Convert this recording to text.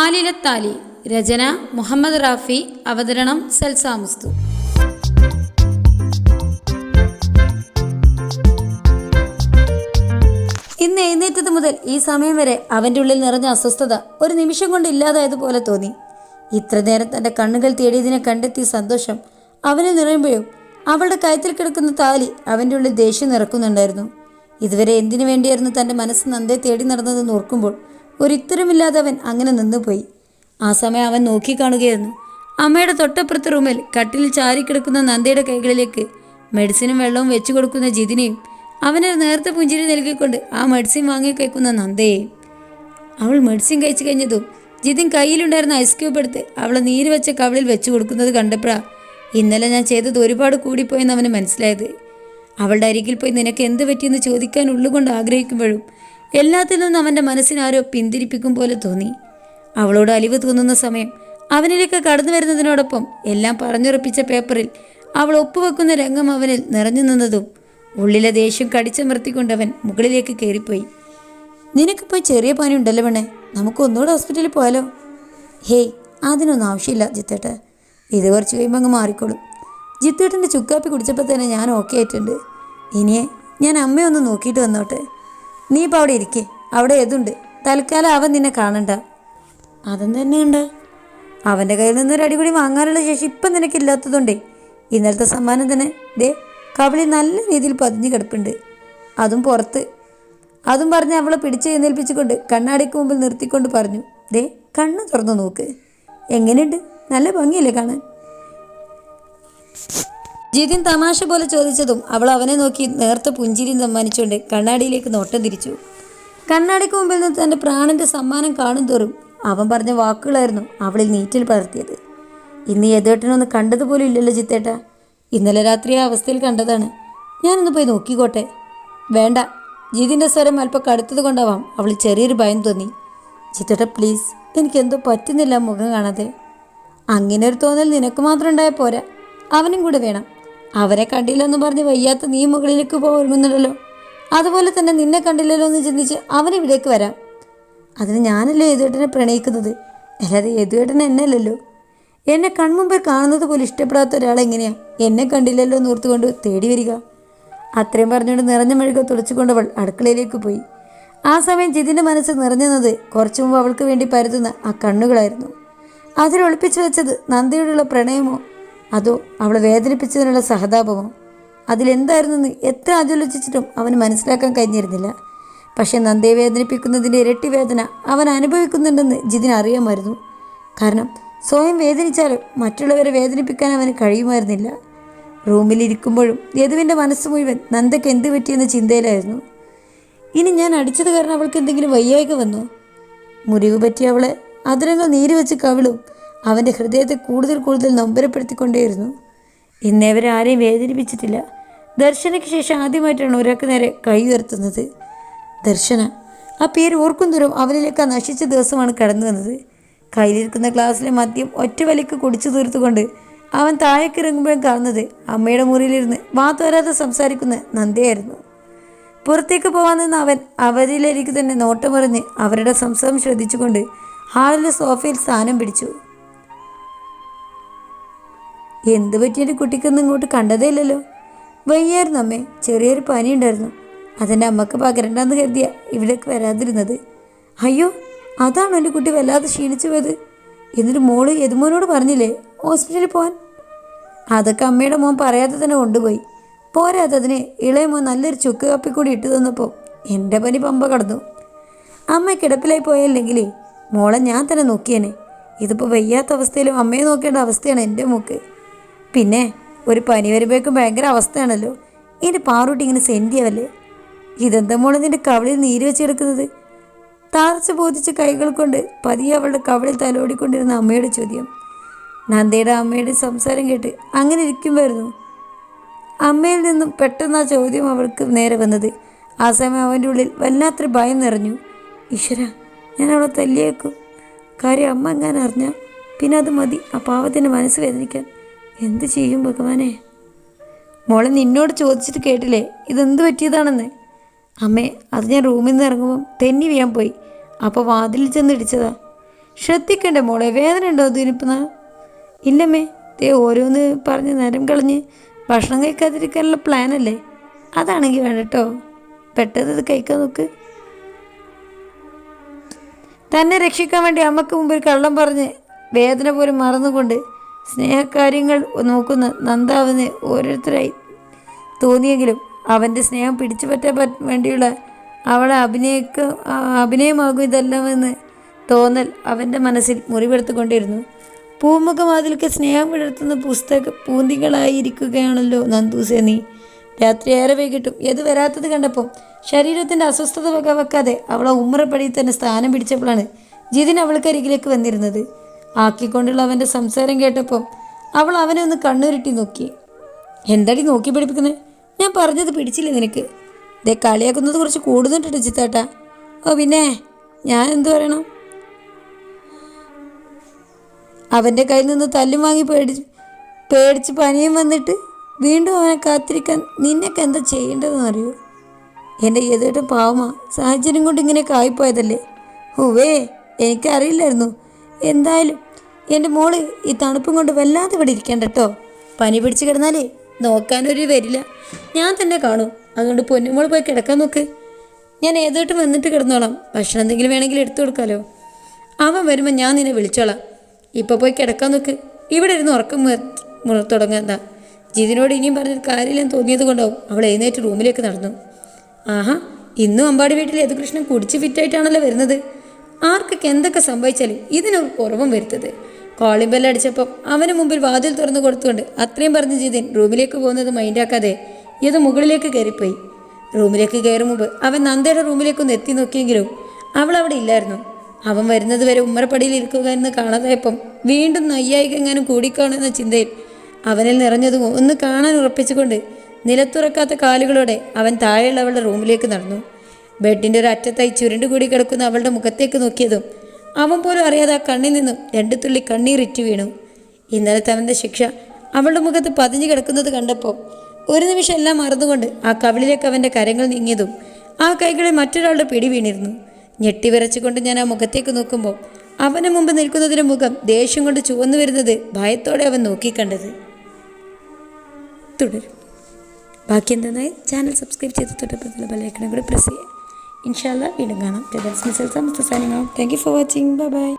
ആലിലത്താലി രചന മുഹമ്മദ് റാഫി അവതരണം സൽസാമുസ്തു ഇന്ന് എഴുന്നേറ്റത് മുതൽ ഈ സമയം വരെ അവന്റെ ഉള്ളിൽ നിറഞ്ഞ അസ്വസ്ഥത ഒരു നിമിഷം കൊണ്ട് ഇല്ലാതായതുപോലെ തോന്നി. ഇത്ര നേരം തന്റെ കണ്ണുകൾ തേടിയതിനെ കണ്ടെത്തിയ സന്തോഷം അവനെ നിറയുമ്പോഴും അവളുടെ കയത്തിൽ കിടക്കുന്ന താലി അവന്റെ ഉള്ളിൽ ദേഷ്യം നിറക്കുന്നുണ്ടായിരുന്നു. ഇതുവരെ എന്തിനു വേണ്ടിയായിരുന്നു തന്റെ മനസ്സ് നന്ദേ തേടി നടന്നതെന്ന് ഓർക്കുമ്പോൾ ഒരിത്തരമില്ലാതെ അവൻ അങ്ങനെ നിന്നുപോയി. ആ സമയം അവൻ നോക്കിക്കാണുകയായിരുന്നു അമ്മയുടെ തൊട്ടപ്പുറത്തെ റൂമിൽ കട്ടിലിൽ ചാരിക്കിടക്കുന്ന നന്ദയുടെ കൈകളിലേക്ക് മെഡിസിനും വെള്ളവും വെച്ചു കൊടുക്കുന്ന ജിതിനെയും അവനെ നേരത്തെ പുഞ്ചിരി നൽകിക്കൊണ്ട് ആ മെഡിസിൻ വാങ്ങി കഴിക്കുന്ന നന്ദയെയും അവൾ മെഡിസിൻ കഴിച്ചു കഴിഞ്ഞതും ജിതിൻ കയ്യിലുണ്ടായിരുന്ന ഐസ് ക്യൂബ് എടുത്ത് അവളെ നീര് വെച്ച കവളിൽ വെച്ചു കൊടുക്കുന്നത് കണ്ടപ്പോഴാ ഇന്നലെ ഞാൻ ചെയ്തത് ഒരുപാട് കൂടിപ്പോയെന്ന് അവന് മനസ്സിലായത്. അവളുടെ അരികിൽ പോയി നിനക്ക് എന്ത് പറ്റിയെന്ന് ചോദിക്കാൻ ഉള്ളുകൊണ്ട് ആഗ്രഹിക്കുമ്പോഴും എല്ലാത്തിൽ നിന്നും അവന്റെ മനസ്സിനാരോ പിന്തിരിപ്പിക്കും പോലെ തോന്നി. അവളോട് അലിവ് തോന്നുന്ന സമയം അവനിലേക്ക് കടന്നു വരുന്നതിനോടൊപ്പം എല്ലാം പറഞ്ഞുറപ്പിച്ച പേപ്പറിൽ അവൾ ഒപ്പുവെക്കുന്ന രംഗം അവനിൽ നിറഞ്ഞു നിന്നതും ഉള്ളിലെ ദേഷ്യം കടിച്ചമർത്തിക്കൊണ്ടവൻ മുകളിലേക്ക് കയറിപ്പോയി. നിനക്കിപ്പോൾ ചെറിയ പനി ഉണ്ടല്ലോ പെണ്ണെ നമുക്ക് ഒന്നുകൂടെ ഹോസ്പിറ്റലിൽ പോയാലോ? ഹേയ് അതിനൊന്നും ആവശ്യമില്ല ജിത്തേട്ട. ഇത് കുറച്ച് കഴിയുമ്പോൾ അങ്ങ് മാറിക്കോളും. ജിത്തേട്ടന്റെ ചുക്കാപ്പി കുടിച്ചപ്പോൾ തന്നെ ഞാൻ ഓക്കെ ആയിട്ടുണ്ട്. ഇനിയെ ഞാൻ അമ്മയൊന്ന് നോക്കിയിട്ട് വന്നോട്ടെ. നീ ഇപ്പോൾ അവിടെ ഇരിക്കേ. അവിടെ ഏതുണ്ട്? തൽക്കാലം അവൻ നിന്നെ കാണണ്ട. അതെന്ത് തന്നെയുണ്ട്? അവന്റെ കയ്യിൽ നിന്ന് ഒരു അടിപൊളി വാങ്ങാനുള്ള ശേഷി ഇപ്പം നിനക്കില്ലാത്തതുണ്ടേ ഇന്നലത്തെ സമ്മാനം തന്നെ ദേ കവിളി നല്ല രീതിയിൽ പതിഞ്ഞു കിടപ്പുണ്ട്. അതും പുറത്ത്. അതും പറഞ്ഞ് അവളെ പിടിച്ച് എഴുന്നേൽപ്പിച്ചുകൊണ്ട് കണ്ണാടിക്ക് മുമ്പിൽ നിർത്തിക്കൊണ്ട് പറഞ്ഞു ദേ കണ്ണ് തുറന്നു നോക്ക്. എങ്ങനെയുണ്ട്? നല്ല ഭംഗിയല്ലേ കാണാൻ? ജിതിൻ തമാശ പോലെ ചോദിച്ചതും അവൾ അവനെ നോക്കി നേർത്ത പുഞ്ചിരി സമ്മാനിച്ചുകൊണ്ട് കണ്ണാടിയിലേക്ക് നോട്ടം തിരിച്ചു. കണ്ണാടിക്ക് മുമ്പിൽ നിന്ന് തന്റെ പ്രാണന്റെ സമ്മാനം കാണും തോറും അവൻ പറഞ്ഞ വാക്കുകളായിരുന്നു അവളിൽ നീറ്റിൽ പകർത്തിയത് ഇന്ന് യഥേട്ടനൊന്ന് കണ്ടതുപോലും ഇല്ലല്ലോ ജിത്തേട്ട. ഇന്നലെ രാത്രി ആ അവസ്ഥയിൽ കണ്ടതാണ്. ഞാനൊന്ന് പോയി നോക്കിക്കോട്ടെ. വേണ്ട. ജിതിന്റെ സ്വരം അല്പം കടുത്തത് കൊണ്ടാവാം അവൾ ചെറിയൊരു ഭയം തോന്നി. ചിത്തേട്ട പ്ലീസ് എനിക്കെന്തോ പറ്റുന്നില്ല മുഖം കാണാതെ. അങ്ങനെ ഒരു തോന്നൽ നിനക്ക് മാത്രം ഉണ്ടായാൽ പോരാ. അവനും കൂടെ വേണം. അവനെ കണ്ടില്ലെന്ന് പറഞ്ഞ് വയ്യാത്ത നീ മുകളിലേക്ക് പോകുന്നുണ്ടല്ലോ അതുപോലെ തന്നെ നിന്നെ കണ്ടില്ലല്ലോ എന്ന് ചിന്തിച്ച് അവൻ ഇവിടേക്ക് വരാം. അതിന് ഞാനല്ലേ യേതുവേട്ടനെ പ്രണയിക്കുന്നത്? അല്ലാതെ യേതുവേട്ടൻ എന്നല്ലല്ലോ എന്നെ കൺമുമ്പിൽ കാണുന്നത് പോലും ഇഷ്ടപ്പെടാത്ത ഒരാൾ എങ്ങനെയാ? എന്നെ കണ്ടില്ലല്ലോ എന്ന് ഓർത്തുകൊണ്ട് തേടി വരിക. അത്രയും പറഞ്ഞുകൊണ്ട് നിറഞ്ഞ മെഴുക തുളച്ചുകൊണ്ടവൾ അടുക്കളയിലേക്ക് പോയി. ആ സമയം ജിതിന്റെ മനസ്സ് നിറഞ്ഞത് കുറച്ചു മുമ്പ് അവൾക്ക് വേണ്ടി പരതുന്ന ആ കണ്ണുകളായിരുന്നു. അതിൽ ഒളിപ്പിച്ചു വെച്ചത് നന്ദിയോടുള്ള പ്രണയമോ അതോ അവളെ വേദനിപ്പിച്ചതിനുള്ള സഹതാപമോ? അതിലെന്തായിരുന്നെന്ന് എത്ര ആലോചിച്ചിട്ടും അവന് മനസ്സിലാക്കാൻ കഴിഞ്ഞിരുന്നില്ല. പക്ഷെ നന്ദയെ വേദനിപ്പിക്കുന്നതിന്റെ ഇരട്ടി വേദന അവൻ അനുഭവിക്കുന്നുണ്ടെന്ന് ജിതിന് അറിയാമായിരുന്നു. കാരണം സ്വയം വേദനിച്ചാലും മറ്റുള്ളവരെ വേദനിപ്പിക്കാൻ അവന് കഴിയുമായിരുന്നില്ല. റൂമിലിരിക്കുമ്പോഴും യദുവിന്റെ മനസ്സ് മുഴുവൻ നന്ദയ്ക്ക് എന്ത് പറ്റിയെന്ന ചിന്തയിലായിരുന്നു. ഇനി ഞാൻ അടിച്ചത് കാരണം അവൾക്ക് എന്തെങ്കിലും വയ്യായ്ക വന്നോ? മുറിവ് പറ്റി അവളെ അതിരങ്ങൾ നീര് വെച്ച് കവിളും. അവന്റെ ഹൃദയത്തെ കൂടുതൽ കൂടുതൽ നൊമ്പരപ്പെടുത്തിക്കൊണ്ടേയിരുന്നു. ഇന്നേവരെ ആരെയും വേദനിപ്പിച്ചിട്ടില്ല. ദർശനയ്ക്ക് ശേഷം ആദ്യമായിട്ടാണ് ഒരാൾക്ക് നേരെ കൈ ഉയർത്തുന്നത്. ദർശന ആ പേര് ഓർക്കും ദൂരം അവനിലേക്ക് ആ നശിച്ച ദിവസമാണ് കടന്നു വന്നത്. കയ്യിലിരിക്കുന്ന ഗ്ലാസ്സിലെ മദ്യം ഒറ്റ വലിക്ക് കുടിച്ചു തീർത്തുകൊണ്ട് അവൻ താഴേക്ക് ഇറങ്ങുമ്പോഴും കാണുന്നത് അമ്മയുടെ മുറിയിലിരുന്ന് വാ സംസാരിക്കുന്ന നന്ദയായിരുന്നു. പുറത്തേക്ക് പോകാൻ നിന്ന് അവൻ അവരിലേക്ക് തന്നെ നോട്ടമറിഞ്ഞ് അവരുടെ സംസാരം ശ്രദ്ധിച്ചുകൊണ്ട് ഹാളിലെ സോഫയിൽ സ്ഥാനം പിടിച്ചു. എന്ത് പറ്റിയൊരു കുട്ടിക്കൊന്നും ഇങ്ങോട്ട് കണ്ടതേ ഇല്ലല്ലോ? വയ്യായിരുന്നു അമ്മേ. ചെറിയൊരു പനി ഉണ്ടായിരുന്നു. അതെന്റെ അമ്മയ്ക്ക് പകരണ്ടെന്ന് കരുതിയ ഇവിടേക്ക് വരാതിരുന്നത്. അയ്യോ അതാണോ എന്റെ കുട്ടി വല്ലാതെ ക്ഷീണിച്ചു പോയത്? എന്നിട്ട് മോൾ യദുമോനോട് പറഞ്ഞില്ലേ ഹോസ്പിറ്റലിൽ പോകാൻ അതൊക്കെ അമ്മയുടെ മോൻ പറയാതെ തന്നെ കൊണ്ടുപോയി. പോരാതെ അതിന് ഇളയ മോൻ നല്ലൊരു ചുക്ക് കാപ്പി കൂടി ഇട്ട് തന്നപ്പോൾ എന്റെ പനി പമ്പ കടന്നു. അമ്മ കിടപ്പിലായി പോയല്ലെങ്കിലേ മോളെ ഞാൻ തന്നെ നോക്കിയേനെ. ഇതിപ്പോൾ വയ്യാത്ത അവസ്ഥയിലും അമ്മയെ നോക്കേണ്ട അവസ്ഥയാണ് എന്റെ മോക്ക്. പിന്നെ ഒരു പനി വരുമ്പോഴേക്കും ഭയങ്കര അവസ്ഥയാണല്ലോ. ഇനി പാറൂട്ടി ഇങ്ങനെ സെന്റിയാവല്ലേ ഇതെന്താ മോളെ നിന്റെ കവളിൽ നീര് വെച്ചെടുക്കുന്നത്? താഴ്ച ബോധിച്ച കൈകൾ കൊണ്ട് പതിയെ അവളുടെ കവളിൽ തലോടിക്കൊണ്ടിരുന്ന അമ്മയുടെ ചോദ്യം. നന്ദയുടെ അമ്മയുടെ സംസാരം കേട്ട് അങ്ങനെ ഇരിക്കുമായിരുന്നു. അമ്മയിൽ നിന്നും പെട്ടെന്ന് ആ ചോദ്യം അവൾക്ക് നേരെ വന്നത്. ആ സമയം അവന്റെ ഉള്ളിൽ വല്ലാത്തൊരു ഭയം നിറഞ്ഞു. ഈശ്വര ഞാൻ അവളെ തല്ലിയേക്കും. കാര്യം അമ്മ എങ്ങാൻ അറിഞ്ഞ പിന്നെ അത് മതി. ആ പാവത്തിന്റെ മനസ്സ് വേദനിക്കാൻ. എന്ത് ചെയ്യും ഭഗവാനെ? മോളെ നിന്നോട് ചോദിച്ചിട്ട് കേട്ടില്ലേ? ഇതെന്ത് പറ്റിയതാണെന്ന്? അമ്മേ അത് ഞാൻ റൂമിൽ നിന്ന് ഇറങ്ങുമ്പം തെന്നി വീയാൻ പോയി. അപ്പോൾ വാതിലിൽ ചെന്ന് ഇടിച്ചതാ. ശ്രദ്ധിക്കണ്ടേ മോളെ വേദന ഉണ്ടോ അതിനിപ്പം ഇല്ലമ്മേ ദേ ഓരോന്ന് പറഞ്ഞ് നേരം കളഞ്ഞ് ഭക്ഷണം കഴിക്കാതിരിക്കാനുള്ള പ്ലാനല്ലേ അതാണെങ്കിൽ വേണ്ടട്ടോ. പെട്ടെന്ന് ഇത് കഴിക്കാൻ നോക്ക്. തന്നെ രക്ഷിക്കാൻ വേണ്ടി അമ്മയ്ക്ക് മുമ്പിൽ കള്ളം പറഞ്ഞ് വേദന പോലും മറന്നുകൊണ്ട് സ്നേഹകാര്യങ്ങൾ നോക്കുന്ന നന്ദാവിന് ഓരോരുത്തരായി തോന്നിയെങ്കിലും അവന്റെ സ്നേഹം പിടിച്ചു പറ്റാൻ വേണ്ടിയുള്ള അവളെ അഭിനയിക്ക അഭിനയമാകും ഇതെല്ലാമെന്ന് തോന്നൽ അവന്റെ മനസ്സിൽ മുറിവെടുത്തുകൊണ്ടിരുന്നു പൂമുഖമാതിലേക്ക് സ്നേഹം വിടർത്തുന്ന പുസ്തക പൂന്തികളായിരിക്കുകയാണല്ലോ നന്ദൂസേനി രാത്രി ഏറെ വൈകിട്ടും. ഏത് വരാത്തത് കണ്ടപ്പോൾ ശരീരത്തിന്റെ അസ്വസ്ഥത വകവെക്കാതെ അവളെ ഉമ്മറപ്പടിയിൽ തന്നെ സ്ഥാനം പിടിച്ചപ്പോഴാണ് ജിതിൻ അവൾക്കരികിലേക്ക് വന്നിരുന്നത്. ആക്കിക്കൊണ്ടുള്ള അവന്റെ സംസാരം കേട്ടപ്പോൾ അവൾ അവനെ ഒന്ന് കണ്ണുരുട്ടി നോക്കി. എന്താടി നോക്കി പഠിപ്പിക്കുന്നത് ഞാൻ പറഞ്ഞത് പിടിച്ചില്ലേ നിനക്ക്? ഇതേ കളിയാക്കുന്നത് കുറച്ച് കൂടുതലുണ്ട് ചിത്താട്ടാ ഓ പിന്നെ ഞാൻ എന്തു പറയണം? അവന്റെ കയ്യിൽ നിന്ന് തല്ലും വാങ്ങി പേടിച്ച് പേടിച്ച് പനിയും വന്നിട്ട് വീണ്ടും അവനെ കാത്തിരിക്കാൻ നിന്നൊക്കെ എന്താ ചെയ്യേണ്ടതെന്ന് അറിയൂ? എന്റെ ഏതേട്ടും പാവമാ. സാഹചര്യം കൊണ്ട് ഇങ്ങനെയൊക്കെ ആയിപ്പോയതല്ലേ? ഹുവേ എനിക്കറിയില്ലായിരുന്നു. എന്തായാലും എന്റെ മോൾ ഈ തണുപ്പും കൊണ്ട് വല്ലാതെ ഇവിടെ ഇരിക്കണ്ട കേട്ടോ പനി പിടിച്ച് കിടന്നാലേ നോക്കാനൊരു വരില്ല. ഞാൻ തന്നെ കാണും. അതുകൊണ്ട് പൊന്നുമോൾ പോയി കിടക്കാൻ നോക്ക്. ഞാൻ ഏതോട്ടും വന്നിട്ട് കിടന്നോളാം. ഭക്ഷണം എന്തെങ്കിലും വേണമെങ്കിൽ എടുത്തു കൊടുക്കാലോ. അവൻ വരുമ്പോൾ ഞാൻ നിന്നെ വിളിച്ചോളാം. ഇപ്പോൾ പോയി കിടക്കാൻ നോക്ക്. ഇവിടെ ഇരുന്ന് ഉറക്കം തുടങ്ങണ്ട ജിതിനോട് ഇനിയും പറഞ്ഞൊരു കാര്യമില്ലെന്ന് തോന്നിയത് കൊണ്ടാവും അവൾ എഴുന്നേറ്റ് റൂമിലേക്ക് നടന്നു. ആഹാ ഇന്നും അമ്പാടി വീട്ടിൽ യദുകൃഷ്ണൻ കുടിച്ച് ഫിറ്റായിട്ടാണല്ലോ വരുന്നത്. ആർക്കൊക്കെ എന്തൊക്കെ സംഭവിച്ചാലും ഇതിനൊരു കുറവും വരുത്തത് കോളിംഗ് ബെല്ലടിച്ചപ്പോൾ അവന് മുമ്പിൽ വാതിൽ തുറന്നു കൊടുത്തുകൊണ്ട് അത്രയും പറഞ്ഞ് ജിതിൻ റൂമിലേക്ക് പോകുന്നത് മൈൻഡാക്കാതെ ഇത് മുകളിലേക്ക് കയറിപ്പോയി. റൂമിലേക്ക് കയറും മുമ്പ് അവൻ നന്ദയുടെ റൂമിലേക്കൊന്ന് എത്തി നോക്കിയെങ്കിലും അവൾ അവിടെ ഇല്ലായിരുന്നു. അവൻ വരുന്നത് വരെ ഉമ്മറപ്പടിയിൽ ഇരിക്കുക എന്ന് കാണാതായപ്പം വീണ്ടും നയ്യായിക്കെങ്ങാനും കൂടിക്കാണുന്ന ചിന്തയിൽ അവനിൽ നിറഞ്ഞതും ഒന്ന് കാണാൻ ഉറപ്പിച്ചുകൊണ്ട് നിലത്തുറക്കാത്ത കാലുകളോടെ അവൻ താഴെയുള്ളവളുടെ റൂമിലേക്ക് നടന്നു. ബെഡിന്റെ ഒരു അറ്റത്തായി ചുരുണ്ടുകൂടി കിടക്കുന്ന അവളുടെ മുഖത്തേക്ക് നോക്കിയതും അവൻ പോലും അറിയാതെ ആ കണ്ണിൽ നിന്നും രണ്ടു തുള്ളി കണ്ണീറിറ്റു വീണു. ഇന്നലെ അവന്റെ ശിക്ഷ അവളുടെ മുഖത്ത് പതിഞ്ഞു കിടക്കുന്നത് കണ്ടപ്പോൾ ഒരു നിമിഷം എല്ലാം മറന്നുകൊണ്ട് ആ കവിളിലേക്ക് അവന്റെ കരങ്ങൾ നീങ്ങിയതും ആ കൈകളിൽ മറ്റൊരാളുടെ പിടി വീണിരുന്നു. ഞെട്ടി വിറച്ചുകൊണ്ട് ഞാൻ ആ മുഖത്തേക്ക് നോക്കുമ്പോൾ അവന് മുമ്പ് നിൽക്കുന്നതിന്റെ മുഖം ദേഷ്യം കൊണ്ട് ചുവന്നു വരുന്നത് ഭയത്തോടെ അവൻ നോക്കിക്കണ്ടത്. തുടരും. ബാക്കി എന്തെന്നായി ചാനൽ സബ്സ്ക്രൈബ് ചെയ്ത് തൊട്ടപ്പുറത്തുള്ള ബെല്ലൈക്കണും കൂടി പ്രസ് ചെയ്യുക. ഇൻഷാല്ല വീണ്ടും കാണാം. മിസൽ സമസ്ത of thank you for watching bye bye